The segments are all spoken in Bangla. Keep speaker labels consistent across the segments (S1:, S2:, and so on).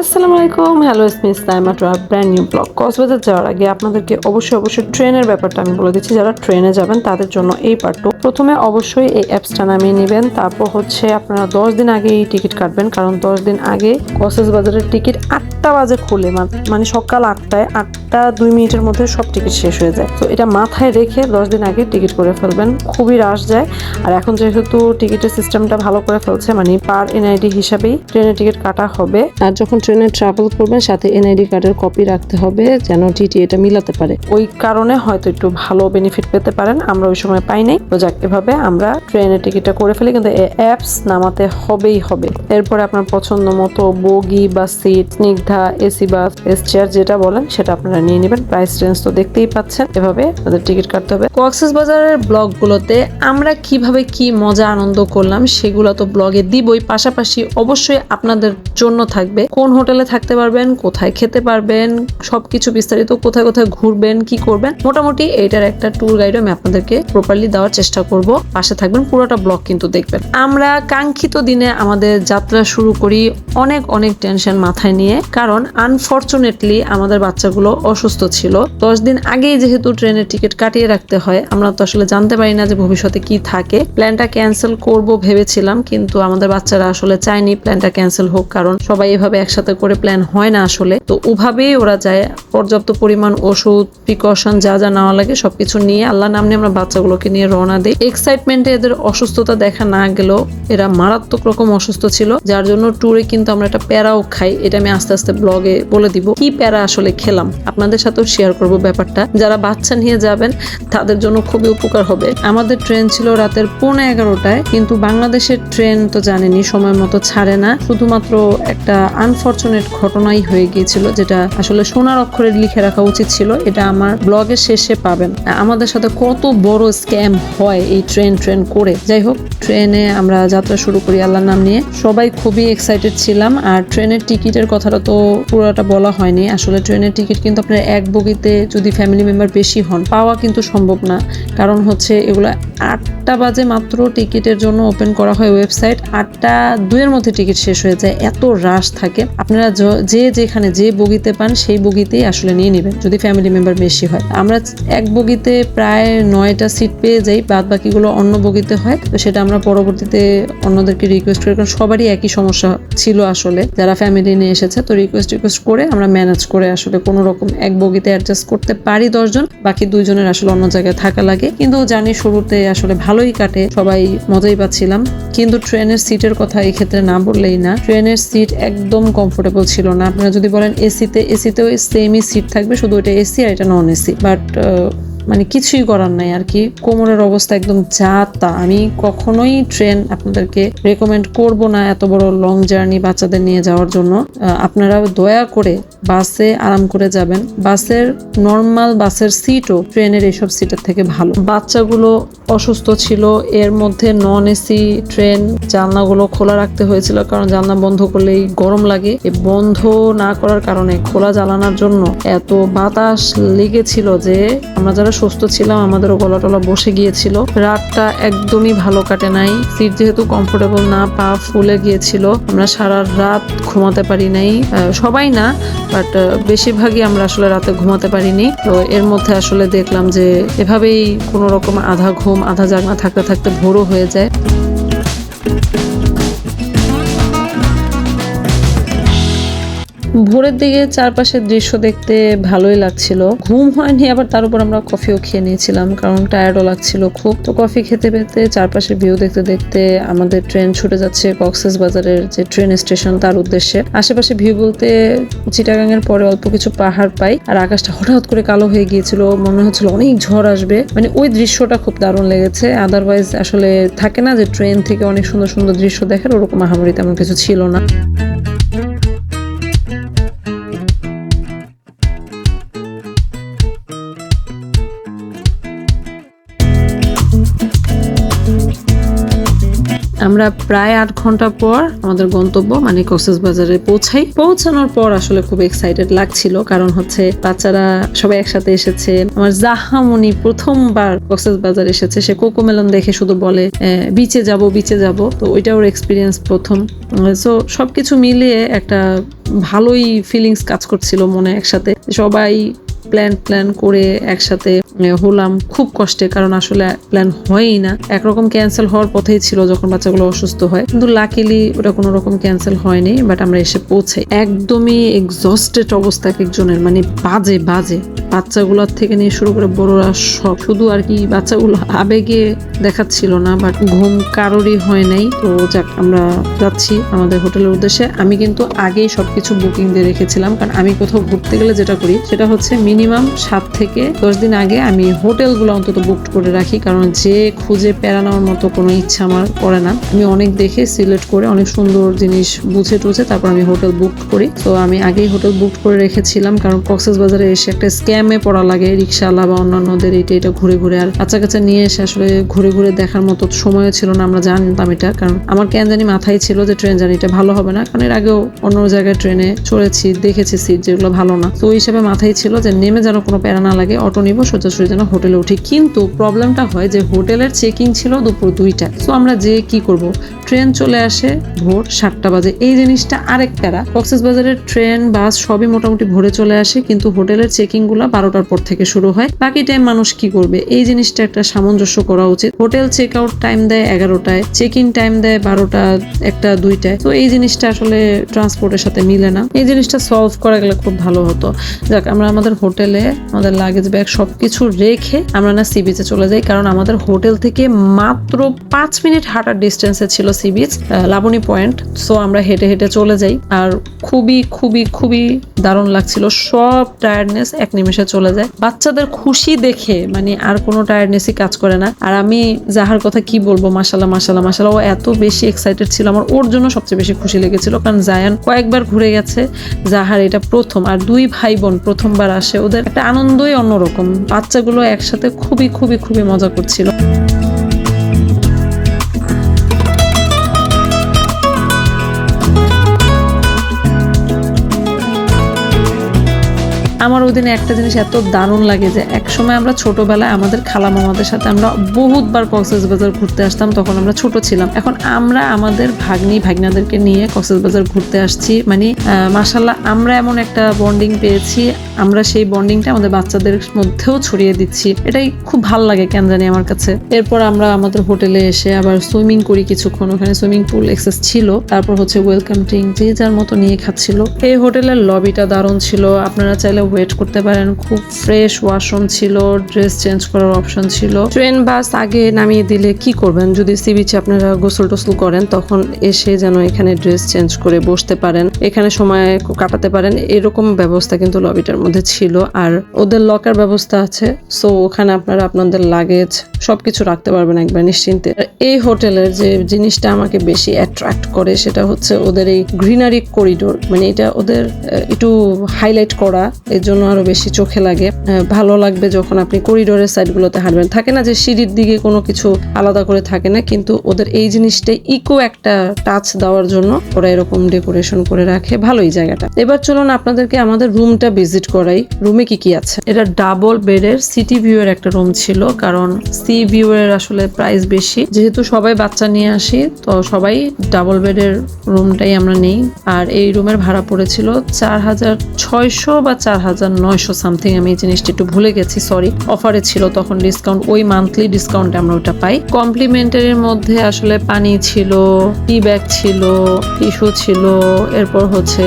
S1: আসসালামু আলাইকুম। হ্যালো স্মিস টাইমা টু আর ব্র্যান্ড নিউ ব্লগ কক্সবাজার যাওয়ার আগে আপনাদেরকে অবশ্যই অবশ্যই ট্রেনের ব্যাপারটা আমি বলে দিচ্ছি। যারা ট্রেনে যাবেন, তাদের জন্য এই পার্টটু প্রথমে অবশ্যই এই অ্যাপসটা নামিয়ে নেবেন। তারপর হচ্ছে আপনারা দশ দিন আগে এই টিকিট কাটবেন। কারণ দশ দিন আগে কক্সবাজারের টিকিট আটটা বাজে খুলে। মানে সকাল আটটায় আটটা দুই মিনিটের মধ্যে সব টিকিট শেষ হয়ে যায়। তো এটা মাথায় রেখে দশ দিন আগে টিকিট করে ফেলবেন। খুবই রাশ যায়। আর এখন যেহেতু টিকিটের সিস্টেমটা ভালো করে ফেলছে মানে পার এনআইডি হিসাবেই ট্রেনের টিকিট কাটা হবে। আর যখন ট্রেনে ট্রাভেল করবেন, সাথে এনআইডি কার্ডের কপি রাখতে হবে, যেন টিটি এটা মিলাতে পারে। ওই কারণে হয়তো একটু ভালো বেনিফিট পেতে পারেন, আমরা ওই সময় পাই নাই। তো যাক, এভাবে আমরা ট্রেনের টিকিটটা করে ফেলি, কিন্তু অ্যাপস নামাতে হবেই হবে। এরপরে আপনার পছন্দ মতো বগি বা সিট স্নিগ্ধা এসি বাস এস চেয়ার যেটা বলেন, সেটা আপনারা নিয়ে নেবেন। প্রাইস রেঞ্জ তো দেখতেই পাচ্ছেন। এভাবে আপনাদের টিকিট কাটতে হবে। কক্সেস বাজারের ব্লগগুলোতে আমরা কীভাবে কি মজা, আনন্দ করলাম, সেগুলো তো ব্লগে দিবই। পাশাপাশি অবশ্যই আপনাদের জন্য থাকবে। কোন হোটেলে থাকতে পারবেন, কোথায় খেতে পারবেন, সবকিছু বিস্তারিত, কোথায় কোথায় ঘুরবেন, কি করবেন, মোটামুটি এইটার একটা ট্যুর গাইড আমি আপনাদেরকে প্রপারলি দেওয়ার চেষ্টা করব। পাশে থাকবেন, পুরোটা ব্লগ কিন্তু দেখবেন। আমরা কাঙ্ক্ষিত দিনে আমাদের যাত্রা শুরু করি অনেক অনেক টেনশন মাথায় নিয়ে। কারণ আনফর্চুনেটলি আমাদের বাচ্চাগুলো অসুস্থ ছিল। দশ দিন আগেই যেহেতু ট্রেনের টিকিট কাটিয়ে রাখতে হয়, আমরা তো আসলে জানতে পারি না যে ভবিষ্যতে কি থাকে। প্ল্যানটা ক্যান্সেল করব ভেবেছিলাম, কিন্তু আমাদের বাচ্চারা আসলে চায়নি প্ল্যানটা ক্যান্সেল হোক, কারণ সবাই এভাবে একসাথে করে প্ল্যান হয় না আসলে। তো ওভাবেই ওরা যায়, পর্যাপ্ত পরিমাণ ওষুধ প্রিকশন যা যা নেওয়া লাগে সবকিছু নিয়ে আল্লাহ নাম নিয়ে আমরা বাচ্চাগুলোকে নিয়ে রওনা দিই। এক্সাইটমেন্টে এদের অসুস্থতা দেখা না গেলেও এরা মারাত্মক রকম অসুস্থ ছিল, যার জন্য ট্যুরে কিন্তু আমরা একটা প্যারাও খাই, এটা আমি আস্তে আস্তে ব্লগে বলে দিব। কি প্যারা আসলে খেলাম? আপনাদের সাথেও শেয়ার করব ব্যাপারটা। যারা বাচ্চা নিয়ে যাবেন, তাদের জন্য খুবই উপকার হবে। আমাদের ট্রেন ছিল রাতের পৌনে এগারোটায়, কিন্তু বাংলাদেশের ট্রেন তো জানেনি সময় মতো ছাড়ে না। শুধুমাত্র একটা আনফর্চুনেট ঘটনাই হয়ে গিয়েছিল, যেটা আসলে সোনার অক্ষরে লিখে রাখা উচিত ছিল। এটা আমার ব্লগের শেষে পাবেন। আমাদের সাথে কত বড় স্ক্যাম হয় এই ট্রেন ট্রেন করে। যাই হোক ট্রেনে আমরা যাত্রা শুরু করি আল্লাহর নাম নিয়ে। সবাই খুবই এক্সাইটেড ছিলাম, আর ট্রেনের টিকিটের কথাটা তো পুরোটা বলা হয়নি। আসলে ট্রেনের টিকিট কিন্তু আপনার এক বগিতে যদি ফ্যামিলি মেম্বার বেশি হন, পাওয়া কিন্তু সম্ভব না। কারণ হচ্ছে এগুলো আটটা বাজে মাত্র টিকিটের জন্য ওপেন করা হয় ওয়েবসাইট আটটা দুইয়ের মধ্যে টিকিট শেষ হয়ে যায়, এত রাশ থাকে। আপনারা যে যেখানে যে বগিতে পান, সেই বগিতেই আসলে নিয়ে নেবেন, যদি ফ্যামিলি মেম্বার বেশি হয়। আমরা এক বগিতে প্রায় নয়টা সিট পেয়ে যাই বাদ বাকিগুলো অন্য বগিতে হয়। তো সেটা আমরা পরবর্তীতে অন্যদেরকে রিকোয়েস্ট করি, কারণ সবারই একই সমস্যা ছিল আসলে। যারা ফ্যামিলি নিয়ে এসেছে, তো রিকোয়েস্ট রিকোয়েস্ট করে আমরা ম্যানেজ করে আসলে কোনো রকম এক বগিতে অ্যাডজাস্ট করতে পারি দশজন, বাকি দুইজনের আসলে অন্য জায়গায় থাকা লাগে। কিন্তু জানি শুরুতে আসলে ভালোই কাটে, সবাই মজাই পাচ্ছিলাম। কিন্তু ট্রেনের সিটের কথা এই ক্ষেত্রে না বললেই না। ট্রেনের সিট একদম কমফোর্টেবল ছিল না। আপনারা যদি বলেন এসিতে, এসিতেও সেমই সিট থাকবে, শুধু এটা এসি আর এটা নন এসি বাট মানে কিছুই করার নাই আর কি। কোমরের অবস্থা একদম যা তা। আমি কখনোই ট্রেন আপনাদেরকে রেকমেন্ড করব না এত বড় লং জার্নি বাচ্চাদের নিয়ে যাওয়ার জন্য। আপনারা দয়া করে বাসে আরাম করে যাবেন। বাসের নর্মাল বাসের সিটও ট্রেনের এইসব সিটের থেকে ভালো। বাচ্চাগুলো অসুস্থ ছিল, এর মধ্যে নন এসি ট্রেন জানলাগুলো খোলা রাখতে হয়েছিল কারণ জানলা বন্ধ করলেই গরম লাগে। বন্ধ না করার কারণে খোলা জ্বালানোর জন্য এত বাতাস লেগেছিল যে আমরা যারা সুস্থ ছিলাম, আমাদেরও গলা টলা বসে গিয়েছিল। রাতটা একদমই ভালো কাটে নাই। সিট যেহেতু কমফোর্টেবল না, পা ফুলে গিয়েছিল। আমরা সারা রাত ঘুমাতে পারি নাই। সবাই না বাট বেশিরভাগই আমরা আসলে রাতে ঘুমাতে পারিনি। তো এর মধ্যে আসলে দেখলাম যে এভাবেই কোনো রকম আধা ঘুম, আধা জাগনা থাকতে থাকতে ভোরও হয়ে যায়। ভোরের দিকে চারপাশের দৃশ্য দেখতে ভালোই লাগছিল। ঘুম হয়নি, আবার তার উপর আমরা কফিও খেয়ে নিয়েছিলাম, কারণ টায়ার্ডও লাগছিল খুব। তো কফি খেতে পেতে চারপাশের ভিউ দেখতে দেখতে আমাদের ট্রেন ছুটে যাচ্ছে কক্সেস বাজারের যে ট্রেন স্টেশন তার উদ্দেশ্যে। আশেপাশে ভিউ বলতে চিটাগাং এর পরে অল্প কিছু পাহাড় পাই, আর আকাশটা হঠাৎ করে কালো হয়ে গিয়েছিল, মনে হচ্ছিল অনেক ঝড় আসবে। মানে ওই দৃশ্যটা খুব দারুণ লেগেছে। আদারওয়াইজ আসলে থাকে না যে ট্রেন থেকে অনেক সুন্দর সুন্দর দৃশ্য দেখার, ওরকম মহামারী তেমন কিছু ছিল না। আমরা প্রায় আট ঘণ্টা পর আমাদের গন্তব্য মানে কক্সেস বাজারে পৌঁছাই। পৌঁছানোর পর আসলে খুব এক্সাইটেড লাগছিল, কারণ হচ্ছে বাচ্চারা সবাই একসাথে এসেছে। আমার জাহামনি প্রথমবার কক্সেস বাজার এসেছে, সে কোকোমেলন দেখে শুধু বলে বিচে যাব বিচে যাব। তো ওইটা ওর এক্সপিরিয়েন্স প্রথম। সো সবকিছু মিলিয়ে একটা ভালোই ফিলিংস কাজ করছিল মনে একসাথে। সবাই প্ল্যান প্ল্যান করে একসাথে হলাম। খুব কষ্টে, কারণ আসলে প্ল্যান হয়ই না। একরকম ক্যান্সেল হওয়ার পথেই ছিল যখন বাচ্চাগুলো অসুস্থ হয়। কিন্তু লাকিলি ওটা কোনো রকম ক্যান্সেল হয়নি বাট আমরা এসে পৌঁছাই একদমই এক্সস্টেড অবস্থা একজনের মানে বাজে বাজে। বাচ্চাগুলোর থেকে নিয়ে শুরু করে বড়রা সব। শুধু আর কি বাচ্চাগুলো আবেগে দেখাচ্ছিল না বাট ঘুম কারোরই হয় নাই। তো যাক, আমরা যাচ্ছি আমাদের হোটেলের উদ্দেশ্যে। আমি কিন্তু আগেই সবকিছু বুকিং দিয়ে রেখেছিলাম, কারণ আমি কোথাও ঘুরতে গেলে যেটা করি, সেটা হচ্ছে মিনিমাম সাত থেকে দশ দিন আগে আমি হোটেলগুলো অন্তত বুক করে রাখি, কারণ যে খুঁজে প্যারা নেওয়ার মতো কোনো ইচ্ছা আমার করে না। আমি অনেক দেখে সিলেক্ট করে অনেক সুন্দর জিনিস বুঝে টুঝে তারপর আমি হোটেল বুক করি। তো আমি আগেই হোটেল বুক করে রেখেছিলাম, কারণ কক্সেস বাজারে এসে একটা স্ক্যামে পড়া লাগে রিক্সাওয়ালা বা অন্যান্যদের এটা এটা ঘুরে ঘুরে। আর বাচ্চা কাচ্চা নিয়ে এসে আসলে ঘুরে ঘুরে দেখার মতো সময় ছিল না, আমরা জানতাম এটা। কারণ আমার কেন জানি মাথায় ছিল যে ট্রেন জার্নিটা ভালো হবে না। কারণ এর আগেও অন্য জায়গায় ট্রেনে চড়েছি, দেখেছি সিট যেগুলো ভালো না। তো ওই হিসাবে মাথায় ছিল যে নেমে যেন কোনো প্যারা না লাগে, অটো নিব, সোজাসুজি যেন হোটেলে উঠি। কিন্তু প্রবলেমটা হয় যে হোটেলের চেকিং ছিল দুপুর দুইটা তো আমরা যে কি করব? ট্রেন চলে আসে ভোর সাতটা বাজে। এই জিনিসটা আরেক প্যারা। কক্সেস বাজারের ট্রেন, বাস সবই মোটামুটি ভোরে চলে আসে, কিন্তু হোটেলের চেকিংগুলো বারোটার পর থেকে শুরু হয়। বাকি টাইম মানুষ কি করবে? এই জিনিসটা একটা সামঞ্জস্য করা উচিত। হোটেল চেক আউট টাইম দেয় এগারোটায় চেক ইন টাইম দেয় বারোটা, একটা, দুইটায়। তো এই জিনিসটা আসলে ট্রান্সপোর্টের সাথে মিলে না। এই জিনিসটা সলভ করা গেলে খুব ভালো হতো। যাক, আমরা আমাদের হোটেলে আমাদের লাগেজ ব্যাগ সবকিছু রেখে আমরা না সি বিচে চলে যাই। কারণ আমাদের হোটেল থেকে মাত্র পাঁচ মিনিট হাঁটার ডিস্টেন্সে ছিল sea beach Laboni point. So আমরা হেঁটে হেঁটে চলে যাই। আর খুবই খুবই খুবই দারুণ লাগছিল। সব টায়ার্ডনেস এক নিমেষে চলে যায়। বাচ্চাদের খুশি দেখে মানে আর কোনো টায়ার্ডনেসই কাজ করে না। আর আমি যাহার কথা কি বলব? মাসাল্লাহ মাসাল্লাহ মাসাল্লাহ ও এত বেশি এক্সাইটেড ছিল। আমার ওর জন্য সবচেয়ে বেশি খুশি লেগেছিল। কারণ জায়ান কয়েকবার ঘুরে গেছে। যাহার এটা প্রথম। আর দুই ভাই বোন প্রথমবার আসে। ওদের একটা আনন্দই অন্যরকম। বাচ্চাগুলো একসাথে খুবই খুবই খুবই মজা করছিল। আমার ওই দিনে একটা জিনিস এত দারুণ লাগে যে এক সময় আমরা ছোটবেলায় আমাদের খালা মামাদের সাথে আমরা বহুতবার কক্সেস বাজার ঘুরতে আসতাম, তখন আমরা ছোট ছিলাম। এখন আমরা আমাদের ভাগ্নি, ভাগ্নাদেরকে নিয়ে কক্সেস বাজার ঘুরতে আসছি। মানে মাসাল্লাহ আমরা এমন একটা বন্ডিং পেয়েছি। আমরা সেই বন্ডিংটা আমাদের বাচ্চাদের মধ্যেও ছড়িয়ে দিচ্ছি। এটাই খুব ভালো লাগে কেন জানি আমার কাছে। এরপর আমরা আমাদের হোটেলে এসে আবার সুইমিং করি কিছুক্ষণ। ওখানে সুইমিং পুল এক্সেস ছিল। তারপর হচ্ছে ওয়েলকাম ড্রিঙ্ক যে যার মতো নিয়ে খাচ্ছিল। এই হোটেলের লবিটা দারুণ ছিল। আপনারা চাইলে ওয়েট করতে পারেন। খুব ফ্রেশ ওয়াশরুম ছিল ড্রেস চেঞ্জ করার অপশন ছিল। ট্রেন বাস আগে নামিয়ে দিলে কি করবেন? যদি সি বিচে আপনারা গোসল টোসল করেন, তখন এসে যেন এখানে ড্রেস চেঞ্জ করে বসতে পারেন। এখানে সময় কাটাতে পারেন। এরকম ব্যবস্থা কিন্তু লবিটার মধ্যে ছিল। আর ওদের লকার ব্যবস্থা আছে। সো ওখানে আপনারা আপনাদের লাগেজ সবকিছু রাখতে পারবেন একবার নিশ্চিন্তে। এই হোটেলের যে জিনিসটা আমাকে বেশি অ্যাট্রাক্ট করে সেটা হচ্ছে ওদের এই গ্রিনারি করিডোর মানে এটা ওদের একটু হাইলাইট করা, এর জন্য আরও বেশি চোখে লাগে। ভালো লাগবে যখন আপনি করিডোরের সাইডগুলোতে হাঁটবেন। থাকে না যে সিঁড়ির দিকে কোনো কিছু আলাদা করে থাকে না, কিন্তু ওদের এই জিনিসটা ইকো একটা টাচ দেওয়ার জন্য ওরা এরকম ডেকোরেশন করে রাখে। ভালোই জায়গাটা। এবার চলুন আপনাদেরকে আমাদের রুমটা ভিজিট করাই। রুমে কি কি আছে? এটা ডাবল বেডের সিটি ভিউ এর একটা রুম ছিল, কারণ সি ভিউ এর আসলে প্রাইস বেশি। যেহেতু সবাই বাচ্চা নিয়ে আসি, তো সবাই ডাবল বেডের রুমটাই আমরা নেই। আর এই রুমের ভাড়া পড়েছিল চার হাজার ছয়শো বা চার হাজার নয়শো সামথিং আমি এই জিনিসটা একটু ভুলে গেছি সরি অফারে ছিল তখন ডিসকাউন্ট ওই মান্থলি ডিসকাউন্টে আমরা ওটা পাই। কমপ্লিমেন্টারির মধ্যে আসলে পানি ছিল টি ব্যাগ ছিল টিস্যু ছিল, এরপর হচ্ছে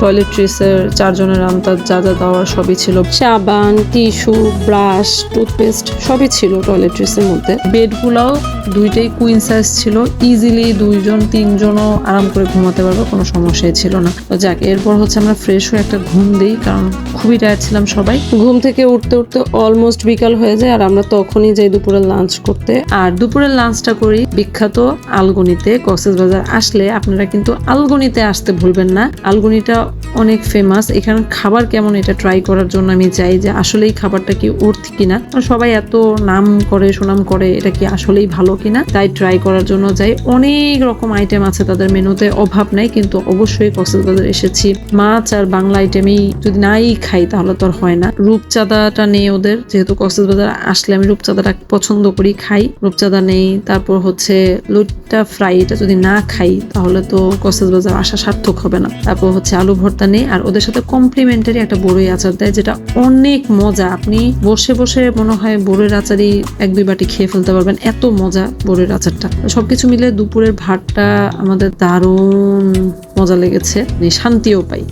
S1: টয়লেট্রিসের চারজনের আন্তাজ যা যা দেওয়ার সবই ছিল। সাবান টিস্যু ব্রাশ টুথপেস্ট সবই ছিল টয়লেট্রিসের মধ্যে। বেডগুলোও দুইটাই কুইন সাইজ ছিল। ইজিলি দুইজন, তিনজনও আরাম করে ঘুমাতে পারবে, কোনো সমস্যাই ছিল না। তো যাক, এরপর হচ্ছে আমরা ফ্রেশ হয়ে একটা ঘুম দিই, কারণ খুবই টায়ার্ড ছিলাম সবাই। ঘুম থেকে উঠতে উঠতে অলমোস্ট বিকাল হয়ে যায়, আর আমরা তখনই যাই দুপুরে লাঞ্চ করতে। আর দুপুরের লাঞ্চটা করি বিখ্যাত আলগনিতে, কক্সেস বাজার। আসলে আপনারা কিন্তু আলগনিতে আসতে ভুলবেন না। আলগনিটা অনেক ফেমাস এখানে খাবার কেমন এটা ট্রাই করার জন্য আমি চাই যে আসলে এই খাবারটা কি ওর্থ কিনা। সবাই এত নাম করে সুনাম করে, এটা কি আসলেই ভালো কিনা? তাই ট্রাই করার জন্য যাই। অনেক রকম আইটেম আছে তাদের মেনুতে, অভাব নাই, কিন্তু অবশ্যই কক্সবাজার এসেছি। মাছ আর বাংলা আইটেমই যদি নাই খাই, তাহলে তো আর হয় না। রূপচাঁদাটা নেই ওদের, যেহেতু কক্সবাজার আসলে আমি রূপচাঁদাটা পছন্দ করি, খাই। রূপচাঁদা নেই, তারপর হচ্ছে লুটটা ফ্রাই এটা যদি না খাই, তাহলে তো কক্সবাজার আসা সার্থক হবে না। তারপর হচ্ছে আলু ভর্তা নেই, আর ওদের সাথে কমপ্লিমেন্টারি একটা বড়ই আচার দেয়, যেটা অনেক মজা। আপনি বসে বসে মনে হয় বড়ের আচারই এক দুই বাটি খেয়ে ফেলতে পারবেন। এত মজা বোরের আচারটা। সবকিছু মিলে দুপুরের ভাতটা আমাদের দারুণ মজা লেগেছে মানে শান্তিও পাই।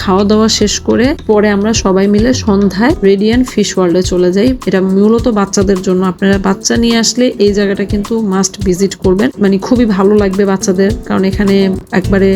S1: খাওয়া দাওয়া শেষ করে পরে আমরা সবাই মিলে সন্ধ্যায় রেডিয়ান ফিশ ওয়ার্ল্ডে চলে যাই। এটা মূলত বাচ্চাদের জন্য। আপনারা বাচ্চা নিয়ে আসলে এই জায়গাটা কিন্তু মাস্ট ভিজিট করবেন। মানে খুবই ভালো লাগবে বাচ্চাদের, কারণ এখানে একবারে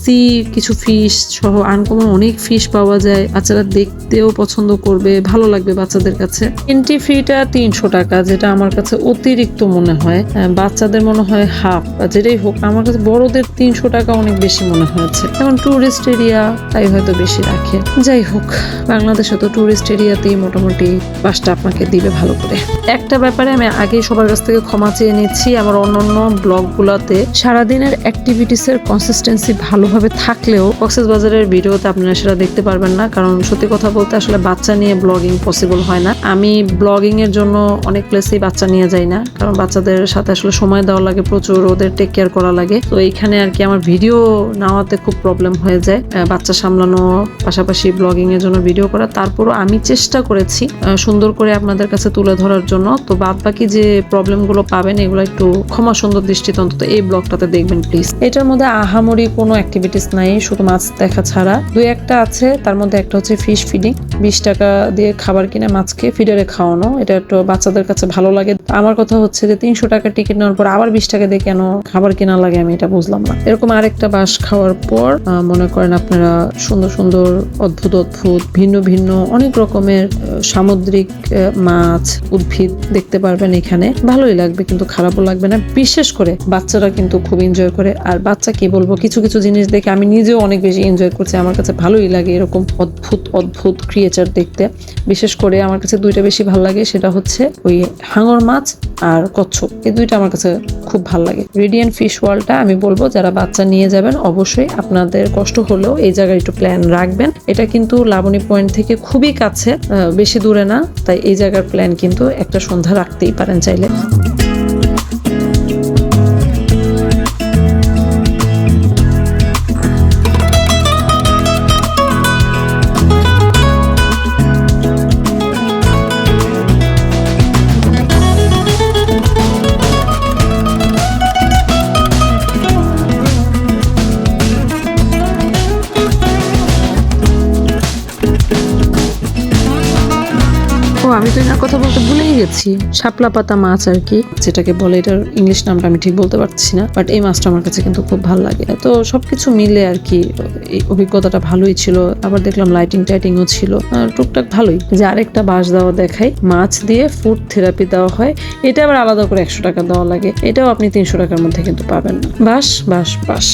S1: সি কিছু ফিশ সহ আনকমন অনেক ফিশ পাওয়া যায়। বাচ্চারা দেখতেও পছন্দ করবে। ভালো লাগবে বাচ্চাদের কাছে। এন্ট্রি ফিটা তিনশো টাকা, যেটা আমার কাছে অতিরিক্ত মনে হয়। বাচ্চাদের মনে হয় হাফ যেটাই হোক, আমার কাছে বড়দের তিনশো টাকা অনেক বেশি। মনে হয়েছে। যেমন ট্যুরিস্ট এরিয়া তাই হয়তো বেশি রাখে। যাই হোক, বাংলাদেশে তো ট্যুরিস্ট এরিয়াতেই মোটামুটি বাসটা আপনাকে দিবে ভালো করে। একটা ব্যাপারে আমি আগেই সবার কাছ থেকে ক্ষমা চেয়ে নিচ্ছি, আমার অন্য অন্যান্য ব্লগগুলোতে সারাদিনের অ্যাক্টিভিটিস এর কনসিস্টেন্সি ভালোভাবে থাকলেও কক্সবাজারের ভিডিওতে আপনারা সেটা দেখতে পারবেন না, কারণ সত্যি কথা বলতে আসলে বাচ্চা নিয়ে ব্লগিং পসিবল হয় না। আমি ব্লগিং এর জন্য অনেক প্লেসেই বাচ্চা নিয়ে যাই না, কারণ বাচ্চাদের সাথে আসলে সময় দেওয়া লাগে প্রচুর, ওদের টেক কেয়ার করা লাগে। তো এইখানে আর কি আমার ভিডিও নেওয়াতে খুব প্রবলেম হয়ে যায়। বাচ্চা সামলানো, পাশাপাশি ব্লগিং এর জন্য ভিডিও করা। তারপরও আমি চেষ্টা করেছি সুন্দর করে আপনাদের কাছে তুলে ধরার জন্য। তো বাদ বাকি যে প্রবলেমগুলো পাবেন, এগুলো একটু ক্ষমা সুন্দর দৃষ্টিতে অন্তত এই ব্লগটাতে দেখবেন প্লিজ এটার মধ্যে আহামরি কোনো অ্যাক্টিভিটিস নাই, শুধু মাছ দেখা ছাড়া। দুই একটা আছে, তার মধ্যে একটা হচ্ছে ফিশ ফিডিং বিশ টাকা দিয়ে খাবার কিনে মাছকে ফিডারে খাওয়ানো। এটা একটু বাচ্চাদের কাছে ভালো লাগে। আমার কথা হচ্ছে যে তিনশো টাকা টিকিট নেওয়ার পর আবার বিশ টাকা দিয়ে কেন খাবার কেনা লাগে আমি এটা বুঝলাম না। এরকম আরেকটা বাস খাওয়ার পর মনে করেন আপনারা সুন্দর সুন্দর অদ্ভুত অদ্ভুত, ভিন্ন ভিন্ন অনেক রকমের সামুদ্রিক মাছ, উদ্ভিদ দেখতে পারবেন এখানে। ভালোই লাগবে কিন্তু, খারাপও লাগবে না। বিশেষ করে বাচ্চারা কিন্তু খুব এনজয় করে। আর বাচ্চা কি বলব, কিছু কিছু জিনিস দেখে আমি নিজেও অনেক বেশি এনজয় করছি। আমার কাছে ভালোই লাগে এরকম অদ্ভুত অদ্ভুত ক্রিয়েচার দেখতে। বিশেষ করে আমার কাছে দুইটা বেশি ভালো লাগে, সেটা হচ্ছে ওই হাঙর মাছ আর কচ্ছপ। এই দুইটা আমার কাছে খুব ভালো লাগে। রেডিয়ান ফিশ ওয়ার্ল্ডটা আমি বলব, যারা বাচ্চা নিয়ে যাবেন অবশ্যই আপনাদের কষ্ট হলেও এই জায়গায় একটু প্ল্যান রাখবেন। এটা কিন্তু লাবণী পয়েন্ট থেকে খুবই কাছে বেশি দূরে না, তাই এই জায়গার প্ল্যান কিন্তু একটা সন্ধ্যা রাখতেই পারেন চাইলে। গেছি শাপলা পাতা মাছ আর কি, যেটাকে বলে এটার ইংলিশ নামটা আমি ঠিক বলতে পারছি না বাট এই মাছটা আমার কাছে কিন্তু খুব ভালো লাগে। তো সবকিছু মিলে আর কি, এই অভিজ্ঞতাটা ভালোই ছিল। আবার দেখলাম লাইটিং টাইটিংও ছিল। টুকটাক ভালোই। যে আরেকটা বাঁশ দেওয়া দেখাই, মাছ দিয়ে ফুড থেরাপি দেওয়া হয়, এটা আবার আলাদা করে একশো টাকা দেওয়া লাগে। এটাও আপনি তিনশো টাকার মধ্যে কিন্তু পাবেন না। বাস বাস বাস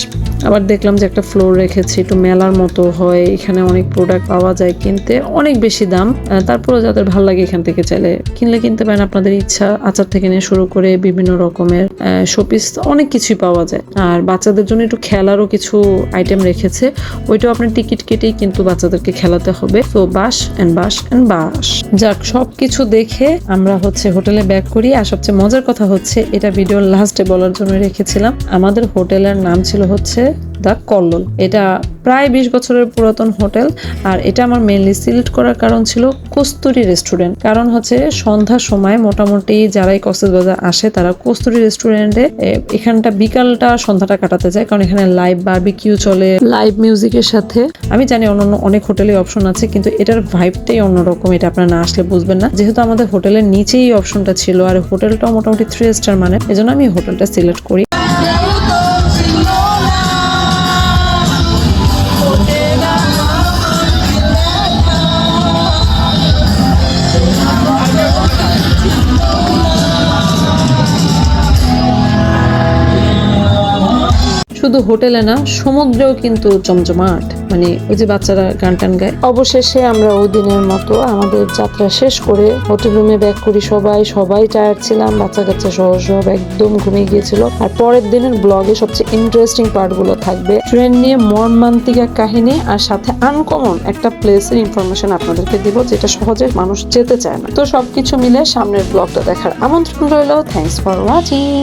S1: আবার দেখলাম যে একটা ফ্লোর রেখেছি একটু মেলার মতো হয় এখানে অনেক প্রোডাক্ট পাওয়া যায় কিনতে অনেক বেশি দাম। আহ, তারপরেও যাদের ভালো লাগে এখান থেকে চাইলে কিনলে কিনতে পারেন আপনাদের ইচ্ছা আচার থেকে নিয়ে শুরু করে বিভিন্ন রকমের শোপিস অনেক কিছুই পাওয়া যায়। আর বাচ্চাদের জন্য একটু খেলারও কিছু আইটেম রেখেছে ওইটাও আপনার টিকিট কেটেই কিন্তু বাচ্চাদেরকে খেলাতে হবে। তো বাস অ্যান্ড বাস অ্যান্ড বাস যাক সব কিছু দেখে আমরা হচ্ছে হোটেলে ব্যাক করি। আর সবচেয়ে মজার কথা হচ্ছে এটা ভিডিওর লাস্টে বলার জন্য রেখেছিলাম। আমাদের হোটেলের নাম ছিল হচ্ছে দ্য কল্লোল। এটা প্রায় বিশ বছরের পুরাতন হোটেল আর এটা আমার মেনলি সিলেক্ট করার কারণ ছিল কস্তুরি রেস্টুরেন্ট কারণ হচ্ছে সন্ধ্যার সময় মোটামুটি যারাই কক্সবাজার আসে তারা কস্তুরি রেস্টুরেন্টে এখানটা বিকালটা সন্ধ্যাটা কাটাতে যায়। কারণ এখানে লাইভ বারবিকিউ চলে। লাইভ মিউজিকের সাথে। আমি জানি অন্যান্য অনেক হোটেলে অপশন আছে কিন্তু এটার ভাইবটাই অন্যরকম। এটা আপনারা না আসলে বুঝবেন না। যেহেতু আমাদের হোটেলের নিচেই অপশনটা ছিল আর হোটেলটাও মোটামুটি থ্রি স্টার মানে এজন্য আমি হোটেলটা সিলেক্ট করি। শুধু হোটেলে না, সমুদ্রেও কিন্তু জমজমাট মানে ওই যে বাচ্চারা গান টান গায়। অবশেষে আমরা ওই দিনের মতো আমাদের যাত্রা শেষ করে হোটেল রুমে ব্যাক করি সবাই। সবাই টায়ার্ড ছিলাম বাচ্চা কাচ্চা সহ সব একদম ঘুমিয়ে গিয়েছিল। আর পরের দিনের ব্লগে সবচেয়ে ইন্টারেস্টিং পার্টগুলো থাকবে। ট্রেন নিয়ে মর্মান্তিক এক কাহিনী আর সাথে আনকমন একটা প্লেসের ইনফরমেশন আপনাদেরকে দিব, যেটা সহজে মানুষ যেতে চায় না। তো সবকিছু মিলে সামনের ব্লগটা দেখার আমন্ত্রণ রইল। Thanks for watching